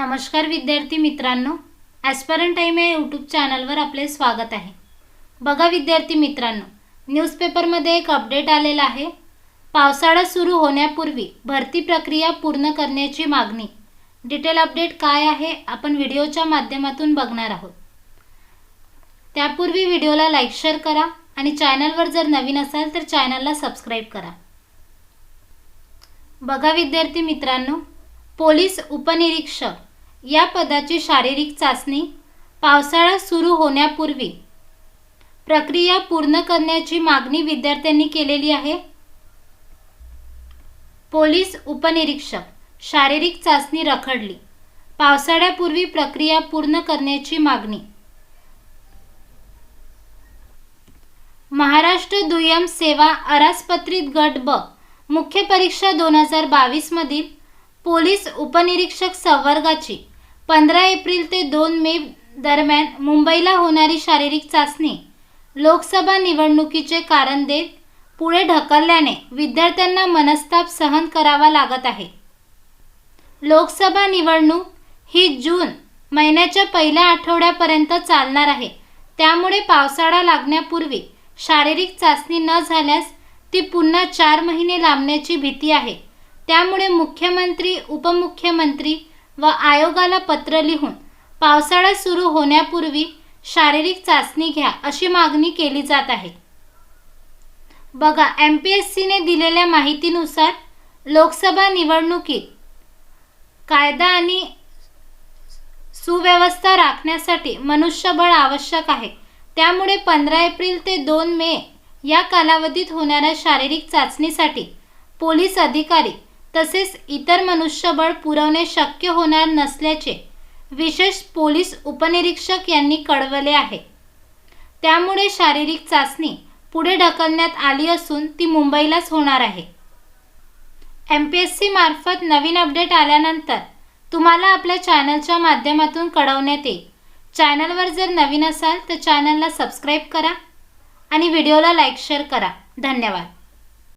नमस्कार विद्यार्थी मित्रांनो ॲस्परंट टाईम या यूट्यूब चॅनलवर आपले स्वागत आहे. बघा विद्यार्थी मित्रांनो न्यूजपेपरमध्ये एक अपडेट आलेला आहे. पावसाळा सुरू होण्यापूर्वी भरती प्रक्रिया पूर्ण करण्याची मागणी. डिटेल अपडेट काय आहे आपण व्हिडिओच्या माध्यमातून बघणार आहोत. त्यापूर्वी व्हिडिओला लाईक शेअर करा आणि चॅनलवर जर नवीन असाल तर चॅनलला सबस्क्राईब करा. बघा विद्यार्थी मित्रांनो पोलीस उपनिरीक्षक या पदाची शारीरिक चाचणी पावसाळा सुरू होण्यापूर्वी. प्रक्रिया पूर्ण करण्याची मागणी विद्यार्थ्यांनी केलेली आहे. पोलीस उपनिरीक्षक शारीरिक चाचणी रखडली. पावसाळ्यापूर्वी प्रक्रिया पूर्ण करण्याची मागणी. महाराष्ट्र दुय्यम सेवा अरासपत्रित गट ब मुख्य परीक्षा दोन हजार बावीसमधील पोलीस उपनिरीक्षक संवर्गाची पंधरा एप्रिल ते दोन मे दरम्यान मुंबईला होणारी शारीरिक चाचणी. लोकसभा निवडणुकीचे कारण देत पुढे ढकलल्याने विद्यार्थ्यांना मनस्ताप सहन करावा लागत आहे. लोकसभा निवडणूक ही जून महिन्याच्या पहिल्या आठवड्यापर्यंत चालणार आहे. त्यामुळे पावसाळा लागण्यापूर्वी शारीरिक चाचणी न झाल्यास ती पुन्हा चार महिने लांबण्याची भीती आहे. त्यामुळे मुख्यमंत्री उपमुख्यमंत्री व आयोगाला पत्र लिहून पावसाळा सुरू होण्यापूर्वी शारीरिक चाचणी घ्या अशी मागणी केली जात आहे. बघा एम पी एस सीने दिलेल्या माहितीनुसार लोकसभा निवडणुकीत कायदा आणि सुव्यवस्था राखण्यासाठी मनुष्यबळ आवश्यक आहे. त्यामुळे पंधरा एप्रिल ते दोन मे या कालावधीत होणाऱ्या शारीरिक चाचणीसाठी पोलीस अधिकारी तसेच इतर मनुष्यबळ पुरवणे शक्य होणार नसल्याचे विशेष पोलीस उपनिरीक्षक यांनी कळवले आहे. त्यामुळे शारीरिक चाचणी पुढे ढकलण्यात आली असून ती मुंबईलाच होणार आहे. एम पी एस सी मार्फत नवीन अपडेट आल्यानंतर तुम्हाला आपल्या चॅनलच्या माध्यमातून कळवण्यात येईल. चॅनलवर जर नवीन असाल तर चॅनलला सबस्क्राईब करा आणि व्हिडिओला लाईक शेअर करा. धन्यवाद.